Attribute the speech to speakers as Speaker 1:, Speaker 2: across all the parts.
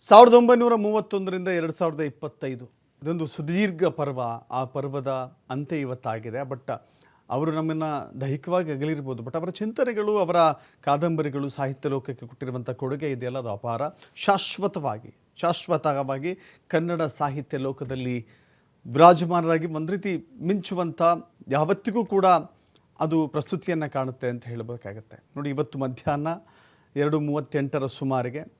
Speaker 1: ಸಾವಿರದ ಒಂಬೈನೂರ ಮೂವತ್ತೊಂದರಿಂದ ಎರಡು ಸಾವಿರದ ಇಪ್ಪತ್ತೈದು. ಇದೊಂದು ಸುದೀರ್ಘ ಪರ್ವ. ಆ ಪರ್ವದ ಅಂತ್ಯ ಇವತ್ತಾಗಿದೆ. ಬಟ್ ಅವರು ನಮ್ಮನ್ನು ದೈಹಿಕವಾಗಿ ಅಗಲಿರ್ಬೋದು. ಬಟ್ ಅವರ ಚಿಂತನೆಗಳು, ಅವರ ಕಾದಂಬರಿಗಳು, ಸಾಹಿತ್ಯ ಲೋಕಕ್ಕೆ ಕೊಟ್ಟಿರುವಂಥ ಕೊಡುಗೆ ಇದೆಯಲ್ಲ, ಅದು ಅಪಾರ ಶಾಶ್ವತವಾಗಿ ಶಾಶ್ವತವಾಗಿ ಕನ್ನಡ ಸಾಹಿತ್ಯ ಲೋಕದಲ್ಲಿ ವಿರಾಜಮಾನರಾಗಿ ಒಂದು ರೀತಿ ಮಿಂಚುವಂಥ ಯಾವತ್ತಿಗೂ ಕೂಡ ಅದು ಪ್ರಸ್ತುತಿಯನ್ನು ಕಾಣುತ್ತೆ ಅಂತ ಹೇಳಬೇಕಾಗತ್ತೆ. ನೋಡಿ, ಇವತ್ತು ಮಧ್ಯಾಹ್ನ ಎರಡು ಮೂವತ್ತೆಂಟರ ಸುಮಾರಿಗೆ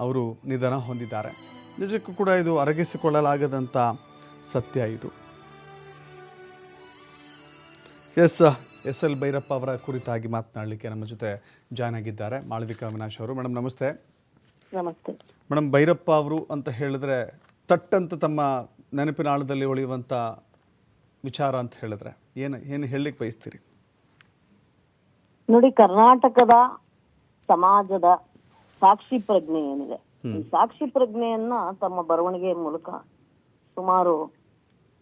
Speaker 1: ಅವರು ನಿಧನ ಹೊಂದಿದ್ದಾರೆ. ನಿಜಕ್ಕೂ ಕೂಡ ಇದು ಅರಗಿಸಿಕೊಳ್ಳಲಾಗದಂಥ ಸತ್ಯ ಇದು. ಎಸ್ ಎಸ್ ಎಲ್ ಭೈರಪ್ಪ ಅವರ ಕುರಿತಾಗಿ ಮಾತನಾಡಲಿಕ್ಕೆ ನಮ್ಮ ಜೊತೆ ಜಾಯ್ನ್ ಆಗಿದ್ದಾರೆ ಮಾಳವಿಕಾ ಅವಿನಾಶ್ ಅವರು. ಮೇಡಮ್ ನಮಸ್ತೆ.
Speaker 2: ನಮಸ್ತೆ.
Speaker 1: ಮೇಡಮ್ ಭೈರಪ್ಪ ಅವರು ಅಂತ ಹೇಳಿದ್ರೆ ತಟ್ಟಂತ ತಮ್ಮ ನೆನಪಿನ ಆಳದಲ್ಲಿ ಉಳಿಯುವಂಥ ವಿಚಾರ ಅಂತ ಹೇಳಿದ್ರೆ ಏನು ಏನು ಹೇಳಲಿಕ್ಕೆ ಬಯಸ್ತೀರಿ?
Speaker 2: ನೋಡಿ ಕರ್ನಾಟಕದ ಸಮಾಜದ ಸಾಕ್ಷಿ ಪ್ರಜ್ಞೆ ಏನಿದೆ? ಈ ಸಾಕ್ಷಿ ಪ್ರಜ್ಞೆಯನ್ನ ತಮ್ಮ ಬರವಣಿಗೆಯ ಮೂಲಕ ಸುಮಾರು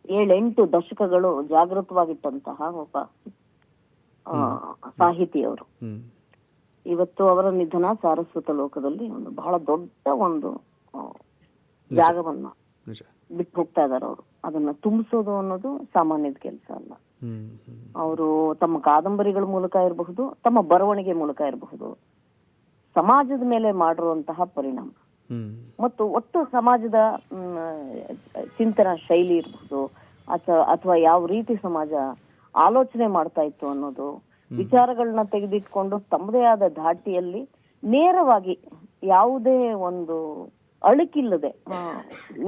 Speaker 2: ಏಳೆಂಟು ದಶಕಗಳು ಜಾಗೃತವಾಗಿಟ್ಟಂತಹ ಒಬ್ಬ ಸಾಹಿತಿಯವರು. ಇವತ್ತು ಅವರ ನಿಧನ ಸಾರಸ್ವತ ಲೋಕದಲ್ಲಿ ಒಂದು ಬಹಳ ದೊಡ್ಡ ಒಂದು ಜಾಗವನ್ನ ಬಿಟ್ಟು ಹೋಗ್ತಾ ಇದಾರೆ ಅವರು. ಅದನ್ನ ತುಂಬಿಸೋದು ಅನ್ನೋದು ಸಾಮಾನ್ಯದ ಕೆಲಸ ಅಲ್ಲ. ಅವರು ತಮ್ಮ ಕಾದಂಬರಿಗಳ ಮೂಲಕ ಇರಬಹುದು ತಮ್ಮ ಬರವಣಿಗೆ ಮೂಲಕ ಇರಬಹುದು. ಸಮಾಜದ ಮೇಲೆ ಮಾಡಿರುವಂತಹ ಪರಿಣಾಮ. ಮತ್ತು ಒಟ್ಟು ಸಮಾಜದ ಚಿಂತನಾ ಶೈಲಿ ಇರಬಹುದು ಅಥವಾ ಯಾವ ರೀತಿ ಸಮಾಜ ಆಲೋಚನೆ ಮಾಡ್ತಾ ಇತ್ತು ಅನ್ನೋದು ವಿಚಾರಗಳನ್ನ ತೆಗೆದಿಟ್ಕೊಂಡು ತಮ್ಮದೇ ಆದ ಧಾಟಿಯಲ್ಲಿ ನೇರವಾಗಿ ಯಾವುದೇ ಒಂದು ಅಳುಕಿಲ್ಲದೆ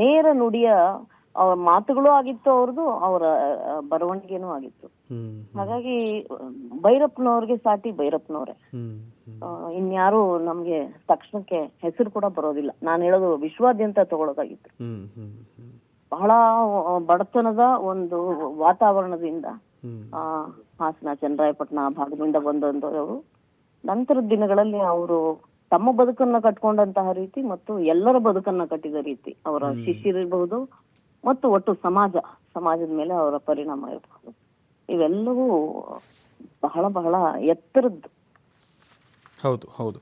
Speaker 2: ನೇರ ನುಡಿಯ ಅವರ ಮಾತುಗಳು ಆಗಿತ್ತು ಅವ್ರದ್ದು ಅವರ ಬರವಣಿಗೆನೂ ಆಗಿತ್ತು. ಹಾಗಾಗಿ ಭೈರಪ್ಪನವ್ರಿಗೆ ಸಾಟಿ ಭೈರಪ್ಪನವ್ರೆ ಇನ್ಯಾರು ನಮ್ಗೆ ತಕ್ಷಣಕ್ಕೆ ಹೆಸರು ಕೂಡ ಬರೋದಿಲ್ಲ. ನಾನು ಹೇಳೋದು ವಿಶ್ವಾದ್ಯಂತ ತಗೊಳ್ಳೋದಾಗಿತ್ತು.
Speaker 1: ಹ್ಞೂ
Speaker 2: ಬಹಳ ಬಡತನದ ಒಂದು ವಾತಾವರಣದಿಂದ ಆ ಹಾಸನ ಚನ್ನರಾಯಪಟ್ಟಣ ಭಾಗದಿಂದ ಬಂದಂತವರು ನಂತರದ ದಿನಗಳಲ್ಲಿ ಅವರು ತಮ್ಮ ಬದುಕನ್ನ ಕಟ್ಕೊಂಡಂತಹ ರೀತಿ ಮತ್ತು ಎಲ್ಲರ ಬದುಕನ್ನ ಕಟ್ಟಿದ ರೀತಿ ಅವರ ಶಿಷ್ಯರಿರಬಹುದು ಮತ್ತು ಒಟ್ಟು ಸಮಾಜ ಸಮಾಜದ ಮೇಲೆ ಅವರ ಪರಿಣಾಮ ಇರಬಹುದು. ಇವೆಲ್ಲವೂ ಬಹಳ ಬಹಳ ಎತ್ತರದ್ದು.
Speaker 1: ಹೌದು ಹೌದು.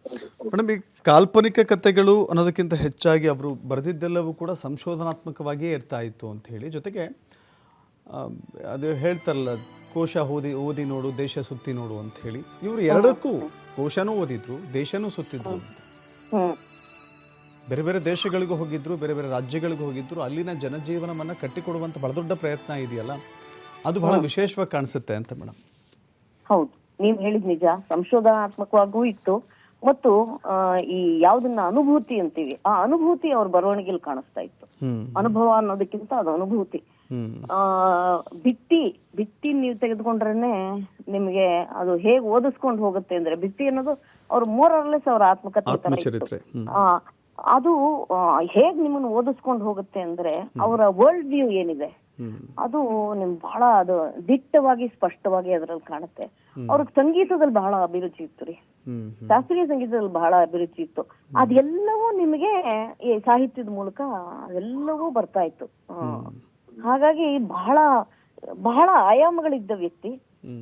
Speaker 1: ಮೇಡಮ್ ಈ ಕಾಲ್ಪನಿಕ ಕಥೆಗಳು ಅನ್ನೋದಕ್ಕಿಂತ ಹೆಚ್ಚಾಗಿ ಅವರು ಬರೆದಿದ್ದೆಲ್ಲವೂ ಕೂಡ ಸಂಶೋಧನಾತ್ಮಕವಾಗಿಯೇ ಇರ್ತಾ ಇತ್ತು ಅಂತ ಹೇಳಿ. ಜೊತೆಗೆ ಅದು ಹೇಳ್ತಾರಲ್ಲ ಕೋಶ ಓದಿ ಓದಿ ನೋಡು ದೇಶ ಸುತ್ತಿ ನೋಡು ಅಂತ ಹೇಳಿ. ಇವರು ಎರಡಕ್ಕೂ ಕೋಶನೂ ಓದಿದ್ರು ದೇಶನೂ ಸುತ್ತಿದ್ರು. ಬೇರೆ ಬೇರೆ ದೇಶಗಳಿಗೂ ಹೋಗಿದ್ರು ಬೇರೆ ಬೇರೆ ರಾಜ್ಯಗಳಿಗೂ ಹೋಗಿದ್ರು. ಅಲ್ಲಿನ ಜನಜೀವನವನ್ನು ಕಟ್ಟಿಕೊಡುವಂಥ ಬಹಳ ದೊಡ್ಡ ಪ್ರಯತ್ನ ಇದೆಯಲ್ಲ? ಅದು ಬಹಳ ವಿಶೇಷವಾಗಿ ಕಾಣಿಸುತ್ತೆ ಅಂತ ಮೇಡಮ್.
Speaker 2: ಹೌದು. ನೀವ್ ಹೇಳಿದ್ ನಿಜ. ಸಂಶೋಧನಾತ್ಮಕವಾಗೂ ಇತ್ತು. ಮತ್ತು ಈ ಯಾವ್ದನ್ನ ಅನುಭೂತಿ ಅಂತೀವಿ. ಆ ಅನುಭೂತಿ ಅವ್ರ ಬರವಣಿಗೆಯಲ್ಲಿ ಕಾಣಿಸ್ತಾ ಇತ್ತು. ಅನುಭವ ಅನ್ನೋದಕ್ಕಿಂತ ಅದು ಅನುಭೂತಿ. ಆ ಭಿತ್ತಿ ಭಿತ್ತಿ ನೀವು ತೆಗೆದುಕೊಂಡ್ರೇನೆ ನಿಮ್ಗೆ ಅದು ಹೇಗ್ ಓದಿಸ್ಕೊಂಡು ಹೋಗುತ್ತೆ ಅಂದ್ರೆ ಭಿತ್ತಿ ಅನ್ನೋದು ಅವ್ರ ಮೋರರ್ಲೆಸ್ ಅವ್ರ ಆತ್ಮಕಥೆ ಆ, ಅದು ಹೇಗ್ ನಿಮ್ಮನ್ನು ಓದಿಸ್ಕೊಂಡು ಹೋಗುತ್ತೆ ಅಂದ್ರೆ ಅವರ ವರ್ಲ್ಡ್ ವ್ಯೂ ಏನಿದೆ? ಅದು ನಿಮ್ ಬಹಳ ಅದು ದಿಟ್ಟವಾಗಿ ಸ್ಪಷ್ಟವಾಗಿ ಅದರಲ್ಲಿ ಕಾಣುತ್ತೆ. ಅವ್ರಿಗೆ ಸಂಗೀತದಲ್ಲಿ ಬಹಳ ಅಭಿರುಚಿ ಇತ್ತು ರೀ. ಶಾಸ್ತ್ರೀಯ ಸಂಗೀತದಲ್ಲಿ ಬಹಳ ಅಭಿರುಚಿ ಇತ್ತು. ಅದೆಲ್ಲವೂ ನಿಮಗೆ ಈ ಸಾಹಿತ್ಯದ ಮೂಲಕ ಅದೆಲ್ಲವೂ ಬರ್ತಾ ಇತ್ತು. ಹಾಗಾಗಿ ಬಹಳ ಬಹಳ ಆಯಾಮಗಳಿದ್ದ ವ್ಯಕ್ತಿ.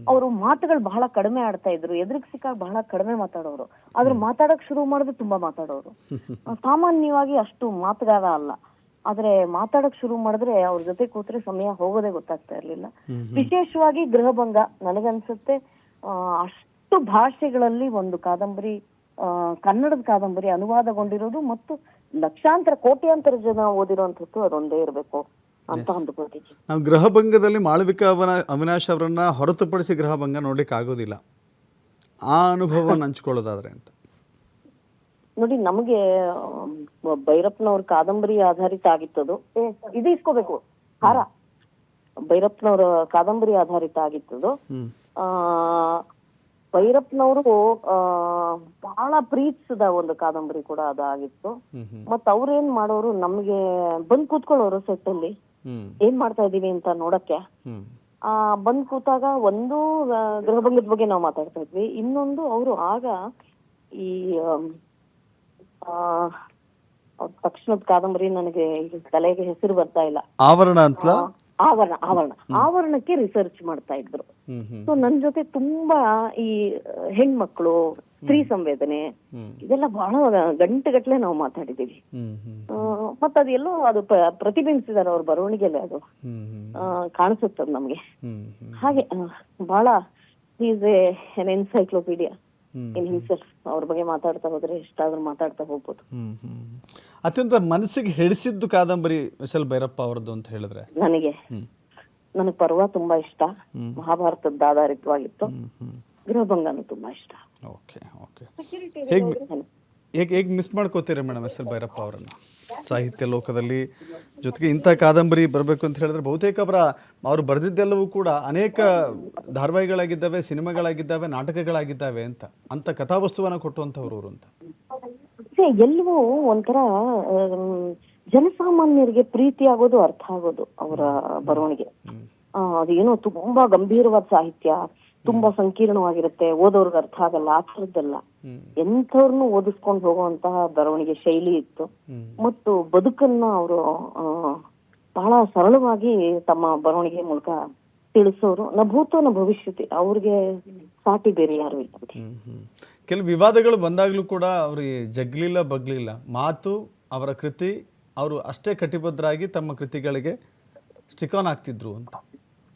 Speaker 2: ಅವರು ಮಾತುಗಳು ಬಹಳ ಕಡಿಮೆ ಆಡ್ತಾ ಇದ್ರು. ಎದುರಿಗೆ ಸಿಕ್ಕಾಗ ಬಹಳ ಕಡಿಮೆ ಮಾತಾಡೋರು. ಆದ್ರೆ ಮಾತಾಡಕ್ ಶುರು ಮಾಡಿದ್ರೆ ತುಂಬಾ ಮಾತಾಡೋರು. ಸಾಮಾನ್ಯವಾಗಿ ಅಷ್ಟು ಮಾತುಗಾರ ಅಲ್ಲ. ಆದ್ರೆ ಮಾತಾಡಕ್ ಶುರು ಮಾಡಿದ್ರೆ ಅವ್ರ ಜೊತೆ ಕೂತ್ರೆ ಸಮಯ ಹೋಗೋದೇ ಗೊತ್ತಾಗ್ತಾ ಇರ್ಲಿಲ್ಲ. ವಿಶೇಷವಾಗಿ ಗೃಹಭಂಗ ನನಗನ್ಸುತ್ತೆ. ಆ, ಅಷ್ಟು ಭಾಷೆಗಳಲ್ಲಿ ಒಂದು ಕಾದಂಬರಿ ಕನ್ನಡದ ಕಾದಂಬರಿ ಅನುವಾದಗೊಂಡಿರೋದು ಮತ್ತು ಲಕ್ಷಾಂತರ ಕೋಟ್ಯಾಂತರ ಜನ ಓದಿರುವಂತದ್ದು ಅದೊಂದೇ ಇರಬೇಕು ಅಂತ ಅಂದ್ಕೊಳ್ತೀನಿ
Speaker 1: ನಾವು ಗೃಹಭಂಗದಲ್ಲಿ ಮಾಳವಿಕಾ ಅವನ ಅವಿನಾಶ್ ಅವರನ್ನ ಹೊರತುಪಡಿಸಿ ಗೃಹಭಂಗ ನೋಡ್ಲಿಕ್ಕೆ ಆಗೋದಿಲ್ಲ ಆ ಅನುಭವವನ್ನು ಹಂಚ್ಕೊಳ್ಳೋದಾದ್ರೆ ಅಂತ.
Speaker 2: ನೋಡಿ ನಮಗೆ ಭೈರಪ್ಪನವ್ರ ಕಾದಂಬರಿ ಆಧಾರಿತ ಆಗಿತ್ತದು. ಇದು ಇಸ್ಕೋಬೇಕು. ಹಾರ ಭೈರಪ್ಪನವ್ರ ಕಾದಂಬರಿ ಆಧಾರಿತ ಆಗಿತ್ತದು. ಆ ಭೈರಪ್ಪನವರು ಬಹಳ ಪ್ರೀತಿಸಿದ ಒಂದು ಕಾದಂಬರಿ ಕೂಡ ಅದಾಗಿತ್ತು
Speaker 1: ಮತ್ತ
Speaker 2: ಮತ್ ಅವ್ರೇನ್ ಮಾಡೋರು ನಮ್ಗೆ ಬಂದ್ ಕೂತ್ಕೊಳ್ಳೋರು ಸೆಟ್ ಅಲ್ಲಿ ಏನ್ ಮಾಡ್ತಾ ಇದೀವಿ ಅಂತ ನೋಡಕ್ಕೆ. ಆ ಬಂದ್ ಕೂತಾಗ ಒಂದು ಗೃಹಭಂಗದ ಬಗ್ಗೆ ನಾವು ಮಾತಾಡ್ತಾ ಇದ್ವಿ. ಇನ್ನೊಂದು ಅವರು ಆಗ ಈ ತಕ್ಷಣದ ಕಾದಂಬರಿ ನನಗೆ ತಲೆಗೆ ಹೆಸರು ಬರ್ತಾ ಇಲ್ಲ.
Speaker 1: ಆವರಣ ಅಂತ
Speaker 2: ಆವರಣ ಆವರಣ. ಆವರಣಕ್ಕೆ ರಿಸರ್ಚ್ ಮಾಡ್ತಾ ಇದ್ರು. ಸೊ ನನ್ ಜೊತೆ ತುಂಬಾ ಈ ಹೆಣ್ಮಕ್ಳು ಸ್ತ್ರೀ ಸಂವೇದನೆ. ಇದೆಲ್ಲ ಬಹಳ ಗಂಟೆಗಟ್ಲೆ ನಾವು ಮಾತಾಡಿದೀವಿ. ಮತ್ತ ಅದೆಲ್ಲೋ ಅದು ಪ್ರತಿಬಿಂಬಿಸಿದಾರೆ ಅವ್ರ ಬರವಣಿಗೆಯಲ್ಲಿ ಅದು. ಕಾಣಿಸುತ್ತದ ನಮ್ಗೆ. ಹಾಗೆ ಬಹಳ is an encyclopedia. In himself ಅವ್ರ ಬಗ್ಗೆ ಮಾತಾಡ್ತಾ ಹೋದ್ರೆ ಎಷ್ಟಾದ್ರೂ ಮಾತಾಡ್ತಾ ಹೋಗ್ಬೋದು.
Speaker 1: ಹ್ಮ್ ಹ್ಮ್ ಅತ್ಯಂತ ಮನಸ್ಸಿಗೆ ಹಿಡಿಸಿದ್ದು ಕಾದಂಬರಿ ಎಸ್ ಎಲ್ ಭೈರಪ್ಪ ಅವರದ್ದು ಅಂತ ಹೇಳಿದ್ರೆ?
Speaker 2: ನನಗೆ.
Speaker 1: ಹ್ಮ್.
Speaker 2: ನನಗೆ ಪರ್ವ ತುಂಬಾ ಇಷ್ಟ. ಮಹಾಭಾರತದ ಆಧಾರಿತವಾಗಿತ್ತು.
Speaker 1: ಹ್ಮ್ ಹ್ಮ್.
Speaker 2: ಗೃಹಭಂಗನು ತುಂಬಾ ಇಷ್ಟ.
Speaker 1: Okay okay. ಹೇಗೆ ಹೇಗೆ ಹೇಗೆ ಮಿಸ್ ಮಾಡ್ಕೋತೀರಾ ಮೇಡಮ್ ಎಸ್ ಎಲ್ ಭೈರಪ್ಪ ಅವರನ್ನು? ಸಾಹಿತ್ಯ ಲೋಕದಲ್ಲಿ. ಜೊತೆಗೆ ಇಂಥ ಕಾದಂಬರಿ ಬರಬೇಕು ಅಂತ ಹೇಳಿದ್ರೆ ಬಹುತೇಕ ಅವರ ಅವರು ಬರೆದಿದ್ದೆಲ್ಲವೂ ಕೂಡ ಅನೇಕ ಧಾರಾವಾಹಿಗಳಾಗಿದ್ದಾವೆ ಸಿನಿಮಾಗಳಾಗಿದ್ದಾವೆ ನಾಟಕಗಳಾಗಿದ್ದಾವೆ ಅಂತ ಅಂತ ಕಥಾವಸ್ತುವನ್ನು ಕೊಟ್ಟುವಂಥವ್ರು ಅವರು ಅಂತ.
Speaker 2: ಎಲ್ಲವೂ ಒಂಥರ ಜನಸಾಮಾನ್ಯರಿಗೆ ಪ್ರೀತಿ ಆಗೋದು ಅರ್ಥ ಆಗೋದು ಅವರ ಬರವಣಿಗೆ. ಅದೇನೋ ತುಂಬಾ ಗಂಭೀರವಾದ ಸಾಹಿತ್ಯ ತುಂಬಾ ಸಂಕೀರ್ಣವಾಗಿರುತ್ತೆ. ಓದೋರ್ಗೆ ಅರ್ಥ ಆಗಲ್ಲ ಆ ಥರದ್ದಲ್ಲ. ಎಂಥವ್ರನ್ನು ಓದಿಸ್ಕೊಂಡು ಹೋಗುವಂತಹ ಬರವಣಿಗೆ ಶೈಲಿ ಇತ್ತು. ಮತ್ತು ಬದುಕನ್ನ ಅವರು ಬಹಳ ಸರಳವಾಗಿ ತಮ್ಮ ಬರವಣಿಗೆ ಮೂಲಕ ತಿಳಿಸೋರು. ನ ಭೂತ ನ ಭವಿಷ್ಯತಿ. ಅವ್ರಿಗೆ ಸಾಟಿ ಬೇರೆ ಯಾರು ಇಲ್ಲ.
Speaker 1: ಕೆಲವು ವಿವಾದಗಳು ಬಂದಾಗಲೂ ಕೂಡ ಅವ್ರಿಗೆ ಜಗ್ಲಿಲ್ಲ ಬಗ್ಲಿಲ್ಲ. ಮಾತು ಅವರ ಕೃತಿ ಅವರು ಅಷ್ಟೇ ಕಟಿಬದ್ರಾಗಿ ತಮ್ಮ ಕೃತಿಗಳಿಗೆ ಸ್ಟಿಕ್ ಆನ್ ಆಗ್ತಿದ್ರು ಅಂತ.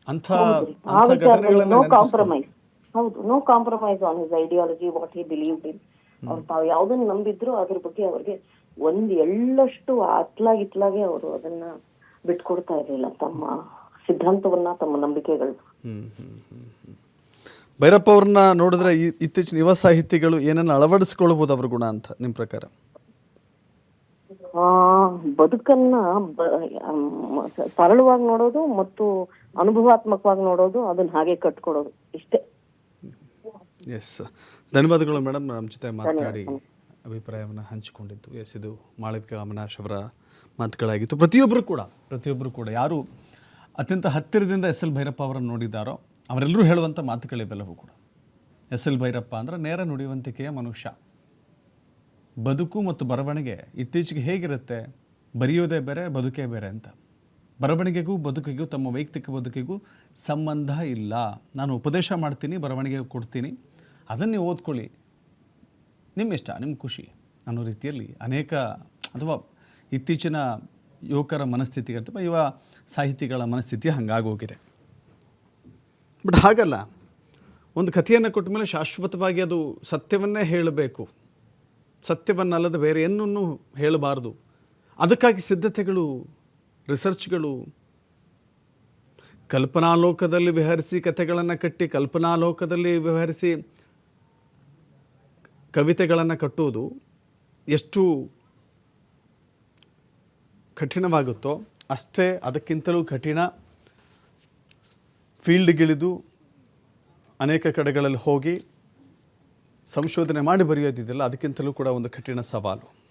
Speaker 2: ವಿಚಾರದಲ್ಲಿ ನೋ ಕಾಂಪ್ರಮೈಸ್ ಹೌದು no compromise on his ideology what he believed in ಅವ್ರು ತಾವು ಯಾವ್ದನ್ನ ನಂಬಿದ್ರು ಅದ್ರ ಬಗ್ಗೆ ಅವ್ರಿಗೆ ಒಂದ್ ಎಳ್ಳಷ್ಟು ಅತ್ಲಾಗಿತ್ಲಾಗೆ ಅವರು ಅದನ್ನ ಬಿಟ್ಕೊಡ್ತಾ ಇರಲಿಲ್ಲ ತಮ್ಮ ಸಿದ್ಧಾಂತವನ್ನ ತಮ್ಮ ನಂಬಿಕೆಗಳು.
Speaker 1: ಭೈರಪ್ಪ ಅವ್ರನ್ನ ನೋಡಿದ್ರೆ ಇತ್ತೀಚಿನ ಯುವ ಸಾಹಿತಿಗಳು ಏನನ್ನ ಅಳವಡಿಸಿಕೊಳ್ಳಬಹುದು ಅವ್ರ ಗುಣ ಅಂತ ನಿಮ್ ಪ್ರಕಾರ?
Speaker 2: ಬದುಕನ್ನ ಸರಳವಾಗಿ ನೋಡೋದು ಮತ್ತು ಅನುಭವಾತ್ಮಕವಾಗಿ ನೋಡೋದು ಅದನ್ನ ಹಾಗೆ ಕಟ್ಕೊಡೋದು. ಇಷ್ಟೇ.
Speaker 1: ಎಸ್ ಧನ್ಯವಾದಗಳು ಮೇಡಮ್. ನಮ್ಮ ಜೊತೆ ಮಾತನಾಡಿ ಅಭಿಪ್ರಾಯವನ್ನು ಹಂಚಿಕೊಂಡಿದ್ದು. ಎಸ್ ಇದು ಮಾಳವಿಕಾ ಅಮನಾಶ್ ಅವರ ಮಾತುಗಳಾಗಿತ್ತು. ಪ್ರತಿಯೊಬ್ಬರು ಕೂಡ ಪ್ರತಿಯೊಬ್ಬರು ಕೂಡ ಯಾರು ಅತ್ಯಂತ ಹತ್ತಿರದಿಂದ ಎಸ್ ಎಲ್ ಭೈರಪ್ಪ ಅವರನ್ನು ನೋಡಿದ್ದಾರೋ ಅವರೆಲ್ಲರೂ ಹೇಳುವಂಥ ಮಾತುಗಳಿವೆಲ್ಲವೂ ಕೂಡ. ಎಸ್ ಎಲ್ ಭೈರಪ್ಪ ಅಂದರೆ ನೇರ ನುಡಿಯುವಂತಿಕೆಯ ಮನುಷ್ಯ. ಬದುಕು ಮತ್ತು ಬರವಣಿಗೆ ಇತ್ತೀಚೆಗೆ ಹೇಗಿರುತ್ತೆ? ಬರೆಯೋದೇ ಬೇರೆ, ಬದುಕೇ ಬೇರೆ ಅಂತ. ಬರವಣಿಗೆಗೂ, ಬದುಕಿಗೂ, ತಮ್ಮ ವೈಯಕ್ತಿಕ ಬದುಕಿಗೂ ಸಂಬಂಧ ಇಲ್ಲ. ನಾನು ಉಪದೇಶ ಮಾಡ್ತೀನಿ, ಬರವಣಿಗೆ ಕೊಡ್ತೀನಿ. ಅದನ್ನೇ ಓದ್ಕೊಳ್ಳಿ. ನಿಮ್ಮ ಇಷ್ಟ ನಿಮ್ಮ ಖುಷಿ ಅನ್ನೋ ರೀತಿಯಲ್ಲಿ ಅನೇಕ, ಅಥವಾ ಇತ್ತೀಚಿನ ಯುವಕರ ಮನಸ್ಥಿತಿ ಅಥವಾ ಯುವ ಸಾಹಿತಿಗಳ ಮನಸ್ಥಿತಿ ಹಾಗಾಗೋಗಿದೆ. ಬಟ್ ಹಾಗಲ್ಲ. ಒಂದು ಕಥೆಯನ್ನು ಕೊಟ್ಟ ಮೇಲೆ ಶಾಶ್ವತವಾಗಿ ಅದು ಸತ್ಯವನ್ನೇ ಹೇಳಬೇಕು. ಸತ್ಯವನ್ನಲ್ಲದೆ ಬೇರೆ ಏನನ್ನೂ ಹೇಳಬಾರ್ದು. ಅದಕ್ಕಾಗಿ ಸಿದ್ಧತೆಗಳು ರಿಸರ್ಚ್ಗಳು ಕಲ್ಪನಾಲೋಕದಲ್ಲಿ ವಿಹರಿಸಿ ಕಥೆಗಳನ್ನು ಕಟ್ಟಿ, ಕಲ್ಪನಾಲೋಕದಲ್ಲಿ ವಿಹರಿಸಿ ಕವಿತೆಗಳನ್ನು ಕಟ್ಟುವುದು ಎಷ್ಟು ಕಠಿಣವಾಗುತ್ತೋ ಅಷ್ಟೇ ಅದಕ್ಕಿಂತಲೂ ಕಠಿಣ. ಫೀಲ್ಡ್ಗಿಳಿದು ಅನೇಕ ಕಡೆಗಳಲ್ಲಿ ಹೋಗಿ ಸಂಶೋಧನೆ ಮಾಡಿ ಬರೆಯೋದಿದೆಯಲ್ಲ ಅದಕ್ಕಿಂತಲೂ ಕೂಡ ಒಂದು ಕಠಿಣ ಸವಾಲು.